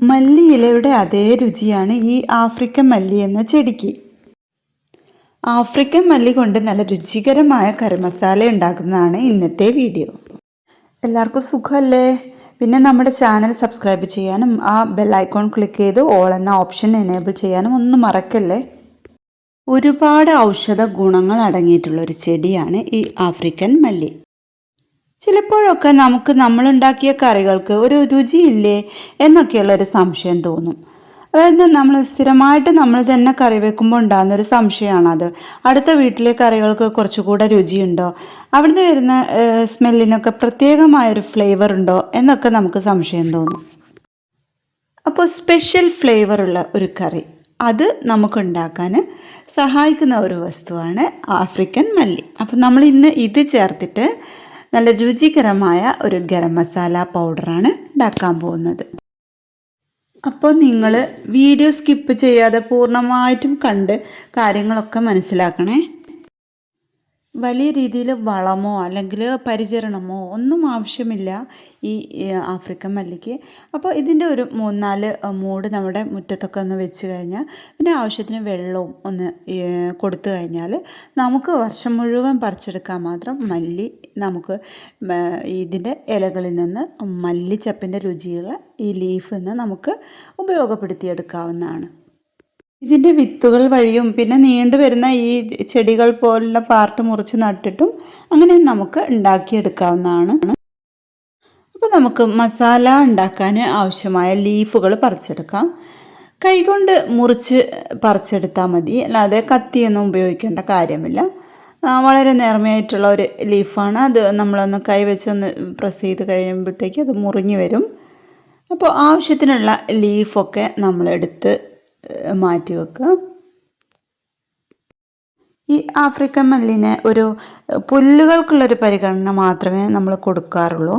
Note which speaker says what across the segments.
Speaker 1: മല്ലിയിലയുടെ അതേ രുചിയാണ് ഈ ആഫ്രിക്കൻ മല്ലി എന്ന ചെടിക്ക്. ആഫ്രിക്കൻ മല്ലി കൊണ്ട് നല്ല രുചികരമായ കറി മസാല ഉണ്ടാക്കുന്നതാണ് ഇന്നത്തെ വീഡിയോ. എല്ലാവർക്കും സുഖമല്ലേ? പിന്നെ നമ്മുടെ ചാനൽ സബ്സ്ക്രൈബ് ചെയ്യാനും ആ ബെൽ ഐക്കോൺ ക്ലിക്ക് ചെയ്ത് ഓൾ എന്ന ഓപ്ഷൻ എനേബിൾ ചെയ്യാനും ഒന്നും മറക്കല്ലേ? ഒരുപാട് ഔഷധ ഗുണങ്ങൾ അടങ്ങിയിട്ടുള്ള ഒരു ചെടിയാണ് ഈ ആഫ്രിക്കൻ മല്ലി. ചിലപ്പോഴൊക്കെ നമുക്ക് നമ്മളുണ്ടാക്കിയ കറികൾക്ക് ഒരു രുചിയില്ലേ എന്നൊക്കെയുള്ള ഒരു സംശയം തോന്നും. അതായത് നമ്മൾ സ്ഥിരമായിട്ട് നമ്മൾ തന്നെ കറി വെക്കുമ്പോൾ ഉണ്ടാകുന്ന ഒരു സംശയമാണത്. അടുത്ത വീട്ടിലെ കറികൾക്ക് കുറച്ചുകൂടെ രുചിയുണ്ടോ? അവിടുന്ന് വരുന്ന സ്മെല്ലിനൊക്കെ പ്രത്യേകമായൊരു ഫ്ലേവർ ഉണ്ടോ എന്നൊക്കെ നമുക്ക് സംശയം തോന്നും. അപ്പോൾ സ്പെഷ്യൽ ഫ്ലേവറുള്ള ഒരു കറി. അത് നമുക്കുണ്ടാക്കാൻ സഹായിക്കുന്ന ഒരു വസ്തുവാണ് ആഫ്രിക്കൻ മല്ലി. അപ്പോൾ നമ്മൾ ഇന്ന് ഇത് ചേർത്തിട്ട് നല്ല രുചികരമായ ഒരു ഗരം മസാല പൗഡറാണ് ഉണ്ടാക്കാൻ പോകുന്നത്. അപ്പോൾ നിങ്ങൾ വീഡിയോ സ്കിപ്പ് ചെയ്യാതെ പൂർണമായിട്ടും കണ്ട് കാര്യങ്ങളൊക്കെ മനസ്സിലാക്കണേ. വലിയ രീതിയിൽ വളമോ അല്ലെങ്കിൽ പരിചരണമോ ഒന്നും ആവശ്യമില്ല ഈ ആഫ്രിക്കൻ മല്ലിക്ക്. അപ്പോൾ ഇതിന്റെ ഒരു മൂന്നാൽ മൂട് നമ്മുടെ മുറ്റത്തൊക്കെ ഒന്ന് വെച്ച് കഴിഞ്ഞാൽ പിന്നെ ആവശ്യത്തിന് വെള്ളവും ഒന്ന് കൊടുത്തു കഴിഞ്ഞാൽ നമുക്ക് വർഷം മുഴുവൻ പറിച്ചെടുക്കാൻ മാത്രം മല്ലി നമുക്ക് ഇതിന്റെ ഇലകളിൽ നിന്ന് മല്ലിച്ചപ്പിന്റെ രുചിയുള്ള ഈ ലീഫ് നിന്ന് നമുക്ക് ഉപയോഗപ്പെടുത്തിയെടുക്കാവുന്നതാണ്. ഇതിന്റെ വിത്തുകൾ വഴിയും പിന്നെ നീണ്ടു വരുന്ന ഈ ചെടികൾ പോലുള്ള പാർട്ട് മുറിച്ച് നട്ടിട്ടും അങ്ങനെ നമുക്ക് ഉണ്ടാക്കിയെടുക്കാവുന്നതാണ്. അപ്പോൾ നമുക്ക് മസാല ഉണ്ടാക്കാൻ ആവശ്യമായ ലീഫുകൾ പറിച്ചെടുക്കാം. കൈകൊണ്ട് മുറിച്ച് പറിച്ചെടുത്താൽ മതി. അല്ലാതെ കത്തിയൊന്നും ഉപയോഗിക്കേണ്ട കാര്യമില്ല. വളരെ നേർമയായിട്ടുള്ള ഒരു ലീഫാണ്. അത് നമ്മളൊന്ന് കൈവച്ചൊന്ന് പ്രസ് ചെയ്ത് കഴിയുമ്പോഴത്തേക്ക് അത് മുറിഞ്ഞു വരും. അപ്പോൾ ആവശ്യത്തിനുള്ള ലീഫൊക്കെ നമ്മളെടുത്ത് മാറ്റി വെക്കുക. ഈ ആഫ്രിക്കൻ മല്ലിന് ഒരു പുല്ലുകൾക്കുള്ളൊരു പരിഗണന മാത്രമേ നമ്മൾ കൊടുക്കാറുള്ളൂ.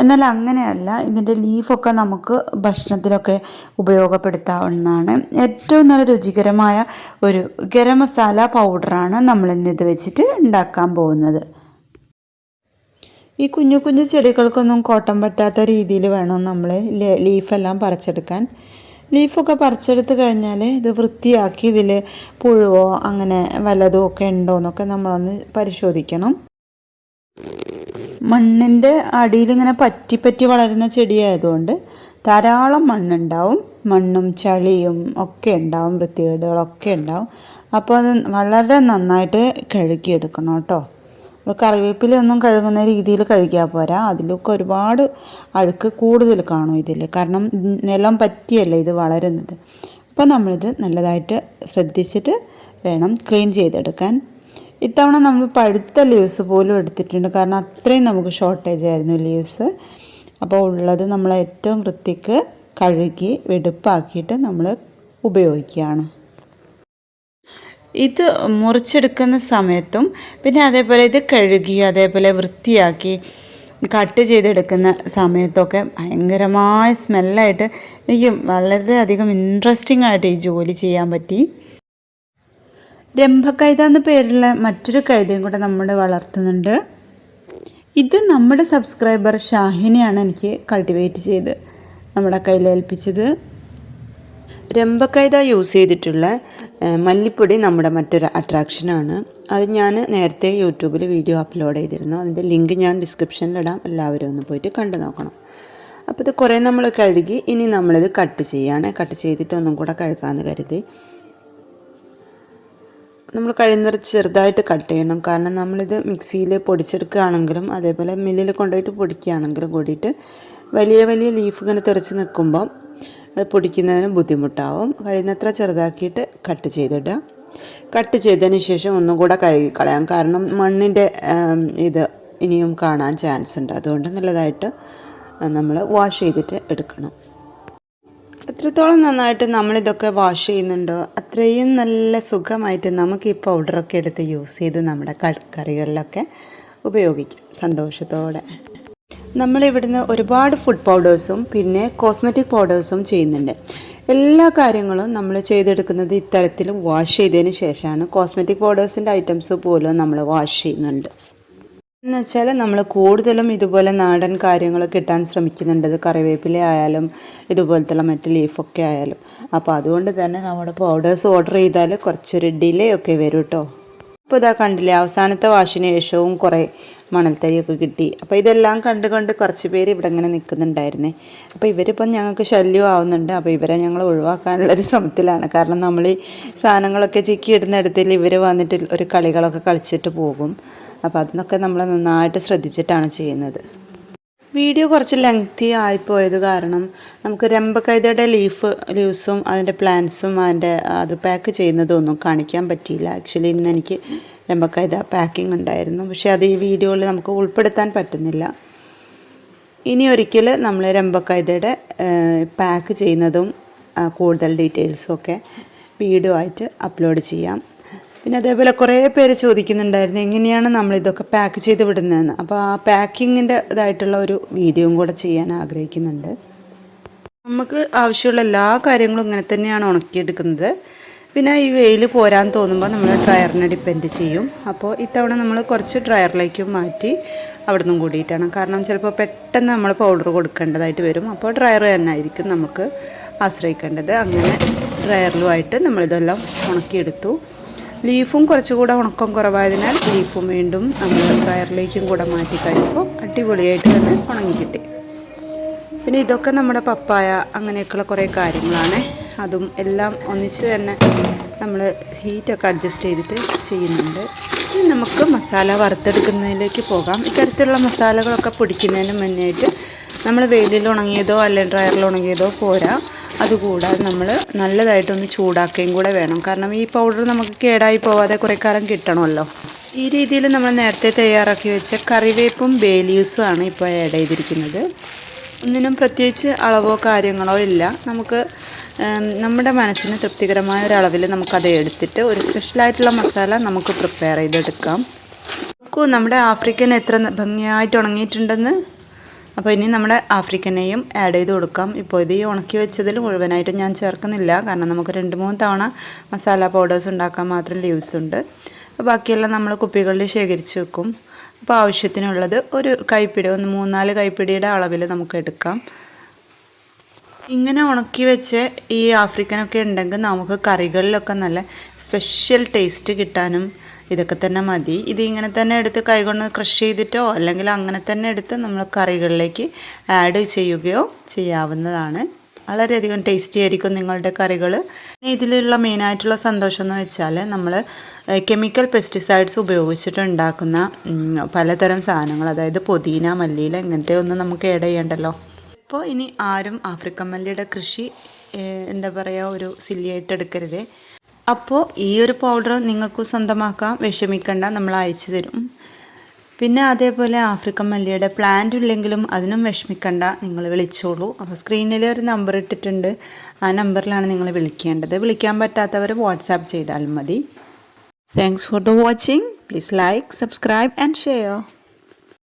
Speaker 1: എന്നാൽ അങ്ങനെയല്ല ഇതിന്റെ ലീഫൊക്കെ നമുക്ക് ഭക്ഷണത്തിലൊക്കെ ഉപയോഗപ്പെടുത്താവുന്നതാണ്. ഏറ്റവും നല്ല രുചികരമായ ഒരു ഗരം മസാല പൗഡറാണ് ഇന്നിത് വെച്ചിട്ട് ഉണ്ടാക്കാൻ പോകുന്നത്. ഈ കുഞ്ഞു കുഞ്ഞു ചെടികൾക്കൊന്നും കോട്ടം പറ്റാത്ത രീതിയിൽ വേണം നമ്മൾ ലീഫെല്ലാം പറിച്ചെടുക്കാൻ. ലീഫൊക്കെ പറിച്ചെടുത്ത് കഴിഞ്ഞാൽ ഇത് വൃത്തിയാക്കി ഇതിൽ പുഴുവോ അങ്ങനെ വല്ലതും ഒക്കെ ഉണ്ടോ എന്നൊക്കെ നമ്മളൊന്ന് പരിശോധിക്കണം. മണ്ണിന്റെ അടിയിൽ ഇങ്ങനെ പറ്റി പറ്റി വളരുന്ന ചെടിയായതുകൊണ്ട് ധാരാളം മണ്ണുണ്ടാവും. മണ്ണും ചളിയും ഒക്കെ ഉണ്ടാവും വൃത്തികേടുകളൊക്കെ ഉണ്ടാവും. അപ്പോൾ അത് വളരെ നന്നായിട്ട് കഴുകിയെടുക്കണം കേട്ടോ. കറിവേപ്പിലൊന്നും കഴുകുന്ന രീതിയിൽ കഴുകിയാൽ പോരാ. അതിലൊക്കെ ഒരുപാട് അഴുക്ക് കൂടുതൽ കാണും ഇതിൽ കാരണം നിലം പറ്റിയല്ല ഇത് വളരുന്നത്. അപ്പോൾ നമ്മളിത് നല്ലതായിട്ട് ശ്രദ്ധിച്ചിട്ട് വേണം ക്ലീൻ ചെയ്തെടുക്കാൻ. ഇത്തവണ നമ്മൾ പഴുത്ത ലീവ്സ് പോലും എടുത്തിട്ടുണ്ട്. കാരണം അത്രയും നമുക്ക് ഷോർട്ടേജ് ആയിരുന്നു ലീവ്സ്. അപ്പോൾ ഉള്ളത് നമ്മൾ ഏറ്റവും വൃത്തിക്ക് കഴുകി വെടുപ്പാക്കിയിട്ട് നമ്മൾ ഉപയോഗിക്കുകയാണ്. ഇത് മുറിച്ചെടുക്കുന്ന സമയത്തും പിന്നെ അതേപോലെ ഇത് കഴുകി അതേപോലെ വൃത്തിയാക്കി കട്ട് ചെയ്തെടുക്കുന്ന സമയത്തൊക്കെ ഭയങ്കരമായ സ്മെല്ലായിട്ട് എനിക്ക് വളരെയധികം ഇൻട്രസ്റ്റിംഗ് ആയിട്ട് ഈ ജോലി ചെയ്യാൻ പറ്റി. രംഭക്കൈത എന്ന പേരുള്ള മറ്റൊരു കൈതയും കൂടെ നമ്മൾ വളർത്തുന്നുണ്ട്. ഇത് നമ്മുടെ സബ്സ്ക്രൈബർ ഷാഹിനെയാണ് എനിക്ക് കൾട്ടിവേറ്റ് ചെയ്ത് നമ്മുടെ കയ്യിലേൽപ്പിച്ചത് രമ്പക്കൈത യൂസ് ചെയ്തിട്ടുള്ള മല്ലിപ്പൊടി നമ്മുടെ മറ്റൊരു അട്രാക്ഷനാണ് അത് ഞാൻ നേരത്തെ യൂട്യൂബിൽ വീഡിയോ അപ്ലോഡ് ചെയ്തിരുന്നു. അതിന്റെ ലിങ്ക് ഞാൻ ഡിസ്ക്രിപ്ഷനിൽ ഇടാം എല്ലാവരും ഒന്ന് പോയിട്ട് കണ്ടു നോക്കണം. അപ്പോൾ ഇത് കുറേ നമ്മൾ കഴുകി ഇനി നമ്മളിത് കട്ട് ചെയ്യാണ്. കട്ട് ചെയ്തിട്ട് ഒന്നും കൂടെ കഴുകാമെന്ന് കരുതി. നമ്മൾ കഴിയുന്നത് ചെറുതായിട്ട് കട്ട് ചെയ്യണം. കാരണം നമ്മളിത് മിക്സിയിൽ പൊടിച്ചെടുക്കുകയാണെങ്കിലും അതേപോലെ മില്ലിൽ കൊണ്ടുപോയിട്ട് പൊടിക്കുകയാണെങ്കിലും കൂടിയിട്ട് വലിയ വലിയ ലീഫ് ഇങ്ങനെ തെറിച്ച് നിൽക്കുമ്പം അത് പൊടിക്കുന്നതിന് ബുദ്ധിമുട്ടാവും. കഴിയുന്നത്ര ചെറുതാക്കിയിട്ട് കട്ട് ചെയ്തിടുക. കട്ട് ചെയ്തതിന് ശേഷം ഒന്നും കൂടെ കഴുകി കളയാം കാരണം മണ്ണിന്റെ ഇത് ഇനിയും കാണാൻ ചാൻസ് ഉണ്ട്. അതുകൊണ്ട് നല്ലതായിട്ട് നമ്മൾ വാഷ് ചെയ്തിട്ട് എടുക്കണം. എത്രത്തോളം നന്നായിട്ട് നമ്മളിതൊക്കെ വാഷ് ചെയ്യുന്നുണ്ടോ അത്രയും നല്ല സുഖമായിട്ട് നമുക്ക് ഈ പൗഡറൊക്കെ എടുത്ത് യൂസ് ചെയ്ത് നമ്മുടെ കറികളിലൊക്കെ ഉപയോഗിക്കാം. സന്തോഷത്തോടെ. നമ്മളിവിടുന്ന് ഒരുപാട് ഫുഡ് പൗഡേഴ്സും പിന്നെ കോസ്മെറ്റിക് പൗഡേഴ്സും ചെയ്യുന്നുണ്ട്. എല്ലാ കാര്യങ്ങളും നമ്മൾ ചെയ്തെടുക്കുന്നത് ഇത്തരത്തിൽ വാഷ് ചെയ്തതിന് ശേഷമാണ്. കോസ്മെറ്റിക് പൗഡേഴ്സിന്റെ ഐറ്റംസ് പോലും നമ്മൾ വാഷ് ചെയ്യുന്നുണ്ട്. എന്ന് വെച്ചാൽ നമ്മൾ കൂടുതലും ഇതുപോലെ നാടൻ കാര്യങ്ങൾ കിട്ടാൻ ശ്രമിക്കുന്നുണ്ട്. ഇത് കറിവേപ്പില ആയാലും ഇതുപോലത്തുള്ള മറ്റ് ലീഫൊക്കെ ആയാലും. അപ്പോൾ അതുകൊണ്ട് തന്നെ നമ്മുടെ പൗഡേഴ്സ് ഓർഡർ ചെയ്താൽ കുറച്ചൊരു ഡിലേ ഒക്കെ വരും കേട്ടോ ഇപ്പോൾ ഇതാ കണ്ടില്ലേ അവസാനത്തെ വാഷിന് ശേഷവും കുറേ മണൽത്തൈയൊക്കെ കിട്ടി. അപ്പോൾ ഇതെല്ലാം കണ്ട് കണ്ട് കുറച്ച് പേര് ഇവിടെ ഇങ്ങനെ നിൽക്കുന്നുണ്ടായിരുന്നേ. അപ്പോൾ ഇവരിപ്പം ഞങ്ങൾക്ക് ശല്യം ആവുന്നുണ്ട് അപ്പോൾ ഇവരെ ഞങ്ങൾ ഒഴിവാക്കാനുള്ളൊരു ശ്രമത്തിലാണ്. കാരണം നമ്മൾ ഈ സാധനങ്ങളൊക്കെ ചിക്കി ഇടുന്നിടത്തിൽ ഇവർ വന്നിട്ട് ഒരു കളികളൊക്കെ കളിച്ചിട്ട് പോകും. അപ്പോൾ അതിനൊക്കെ നമ്മൾ നന്നായിട്ട് ശ്രദ്ധിച്ചിട്ടാണ് ചെയ്യുന്നത്. വീഡിയോ കുറച്ച് ലെങ്തി ആയിപ്പോയത് കാരണം നമുക്ക് രമ്പക്കൈതയുടെ ലീഫ് ലീവ്സും അതിന്റെ പ്ലാന്റ്സും അതിന്റെ അത് പാക്ക് ചെയ്യുന്നതൊന്നും കാണിക്കാൻ പറ്റിയില്ല. ആക്ച്വലി ഇന്ന് എനിക്ക് രമ്പക്കൈത പാക്കിംഗ് ഉണ്ടായിരുന്നു. പക്ഷേ അത് ഈ വീഡിയോയിൽ നമുക്ക് ഉൾപ്പെടുത്താൻ പറ്റുന്നില്ല. ഇനി ഒരിക്കൽ നമ്മൾ രമ്പക്കൈതയുടെ പാക്ക് ചെയ്യുന്നതും കൂടുതൽ ഡീറ്റെയിൽസും ഒക്കെ വീഡിയോ ആയിട്ട് അപ്ലോഡ് ചെയ്യാം. പിന്നെ അതേപോലെ കുറേ പേര് ചോദിക്കുന്നുണ്ടായിരുന്നു എങ്ങനെയാണ് നമ്മൾ ഇതൊക്കെ പാക്ക് ചെയ്ത് വിടുന്നതെന്ന്? അപ്പോൾ ആ പാക്കിങ്ങിന്റെ ഇതായിട്ടുള്ള ഒരു വീഡിയോയും കൂടെ ചെയ്യാൻ ആഗ്രഹിക്കുന്നുണ്ട്. നമുക്ക് ആവശ്യമുള്ള എല്ലാ കാര്യങ്ങളും ഇങ്ങനെ തന്നെയാണ് ഉണക്കിയെടുക്കുന്നത്. പിന്നെ ഈ വെയിൽ പോരാൻ തോന്നുമ്പോൾ നമ്മൾ ഡ്രയറിനെ ഡിപ്പെൻഡ് ചെയ്യും. അപ്പോൾ ഇത്തവണ നമ്മൾ കുറച്ച് ഡ്രയറിലേക്കും മാറ്റി അവിടെ നിന്നും കൂടിയിട്ടാണ്. കാരണം ചിലപ്പോൾ പെട്ടെന്ന് നമ്മൾ പൗഡർ കൊടുക്കേണ്ടതായിട്ട് വരും. അപ്പോൾ ഡ്രയർ തന്നെ ആയിരിക്കും നമുക്ക് ആശ്രയിക്കേണ്ടത്. അങ്ങനെ ഡ്രയറിലുമായിട്ട് നമ്മളിതെല്ലാം ഉണക്കിയെടുത്തു. ലീഫും കുറച്ചുകൂടെ ഉണക്കം കുറവായതിനാൽ ലീഫും വീണ്ടും നമ്മൾ ഡ്രയറിലേക്കും കൂടെ മാറ്റി കഴിയുമ്പോൾ അടിപൊളിയായിട്ട് തന്നെ ഉണങ്ങി കിട്ടി. പിന്നെ ഇതൊക്കെ നമ്മുടെ പപ്പായ അങ്ങനെയൊക്കെയുള്ള കുറേ കാര്യങ്ങളാണ്. അതും എല്ലാം ഒന്നിച്ച് തന്നെ നമ്മൾ ഹീറ്റൊക്കെ അഡ്ജസ്റ്റ് ചെയ്തിട്ട് ചെയ്യുന്നുണ്ട്. ഇനി നമുക്ക് മസാല വറുത്തെടുക്കുന്നതിലേക്ക് പോകാം. ഇത്തരത്തിലുള്ള മസാലകളൊക്കെ പൊടിക്കുന്നതിന് മുന്നേയായിട്ട് നമ്മൾ വെയിലിൽ ഉണങ്ങിയതോ അല്ലെങ്കിൽ ഡ്രയറിൽ ഉണങ്ങിയതോ പോരാ. അതുകൂടാതെ നമ്മൾ നല്ലതായിട്ടൊന്ന് ചൂടാക്കുകയും കൂടെ വേണം. കാരണം ഈ പൗഡർ നമുക്ക് കേടായി പോവാതെ കുറേ കാലം കിട്ടണമല്ലോ. ഈ രീതിയിൽ നമ്മൾ നേരത്തെ തയ്യാറാക്കി വെച്ച കറിവേപ്പും ബേലീസും ആണ് ഇപ്പോൾ ആഡ് ചെയ്തിരിക്കുന്നത്. ഒന്നിനും പ്രത്യേകിച്ച് അളവോ കാര്യങ്ങളോ ഇല്ല. നമുക്ക് നമ്മുടെ മനസ്സിന് തൃപ്തികരമായ ഒരു അളവിൽ നമുക്കത് എടുത്തിട്ട് ഒരു സ്പെഷ്യലായിട്ടുള്ള മസാല നമുക്ക് പ്രിപ്പയർ ചെയ്തെടുക്കാം. നോക്കൂ നമ്മുടെ ആഫ്രിക്കൻ എത്ര ഭംഗിയായിട്ട് ഉണങ്ങിയിട്ടുണ്ടെന്ന്. അപ്പോൾ ഇനി നമ്മുടെ ആഫ്രിക്കനെയും ആഡ് ചെയ്ത് കൊടുക്കാം. ഇപ്പോൾ ഇത് ഈ ഉണക്കി വെച്ചതിൽ മുഴുവനായിട്ട് ഞാൻ ചേർക്കുന്നില്ല. കാരണം നമുക്ക് രണ്ട് മൂന്ന് തവണ മസാല പൗഡേഴ്സ് ഉണ്ടാക്കാൻ മാത്രം ലീവ്സ് ഉണ്ട്. ബാക്കിയെല്ലാം നമ്മൾ കുപ്പികളിൽ ശേഖരിച്ച് വെക്കും. അപ്പോൾ ആവശ്യത്തിനുള്ളത് ഒരു കൈപ്പിടി ഒന്ന് മൂന്നാൽ കൈപ്പിടിയുടെ അളവിൽ നമുക്ക് എടുക്കാം. ഇങ്ങനെ ഉണക്കി വെച്ച് ഈ ആഫ്രിക്കനൊക്കെ ഉണ്ടെങ്കിൽ നമുക്ക് കറികളിലൊക്കെ നല്ല സ്പെഷ്യൽ ടേസ്റ്റ് കിട്ടാനും ഇതൊക്കെ തന്നെ മതി. ഇത് ഇങ്ങനെ തന്നെ എടുത്ത് കൈകൊണ്ട് ക്രഷ് ചെയ്തിട്ടോ അല്ലെങ്കിൽ അങ്ങനെ തന്നെ എടുത്ത് നമ്മൾ കറികളിലേക്ക് ആഡ് ചെയ്യുകയോ ചെയ്യാവുന്നതാണ്. വളരെയധികം ടേസ്റ്റി ആയിരിക്കും നിങ്ങളുടെ കറികൾ ഇതിലുള്ള മെയിനായിട്ടുള്ള സന്തോഷം എന്ന് വെച്ചാൽ നമ്മൾ കെമിക്കൽ പെസ്റ്റിസൈഡ്സ് ഉപയോഗിച്ചിട്ടുണ്ടാക്കുന്ന പലതരം സാധനങ്ങൾ അതായത് പുതിന മല്ലിയില ഇങ്ങനത്തെ ഒന്നും നമുക്ക് ആഡ് ചെയ്യണ്ടല്ലോ. ഇപ്പോൾ ഇനി ആരും ആഫ്രിക്കൻ മല്ലിയുടെ കൃഷി എന്താ പറയുക ഒരു സില്ലിയായിട്ട് എടുക്കരുത്. അപ്പോൾ ഈ ഒരു പൗഡർ നിങ്ങൾക്ക് സ്വന്തമാക്കാം. വിഷമിക്കണ്ട നമ്മൾ അയച്ചു തരും. പിന്നെ അതേപോലെ ആഫ്രിക്കൻ മല്ലിയുടെ പ്ലാന്റ് ഇല്ലെങ്കിലും അതിനും വിഷമിക്കണ്ട നിങ്ങൾ വിളിച്ചോളൂ. അപ്പോൾ സ്ക്രീനിൽ ഒരു നമ്പർ ഇട്ടിട്ടുണ്ട്. ആ നമ്പറിലാണ് നിങ്ങൾ വിളിക്കേണ്ടത്. വിളിക്കാൻ പറ്റാത്തവർ വാട്സാപ്പ് ചെയ്താൽ മതി. Thanks for the watching please like subscribe and share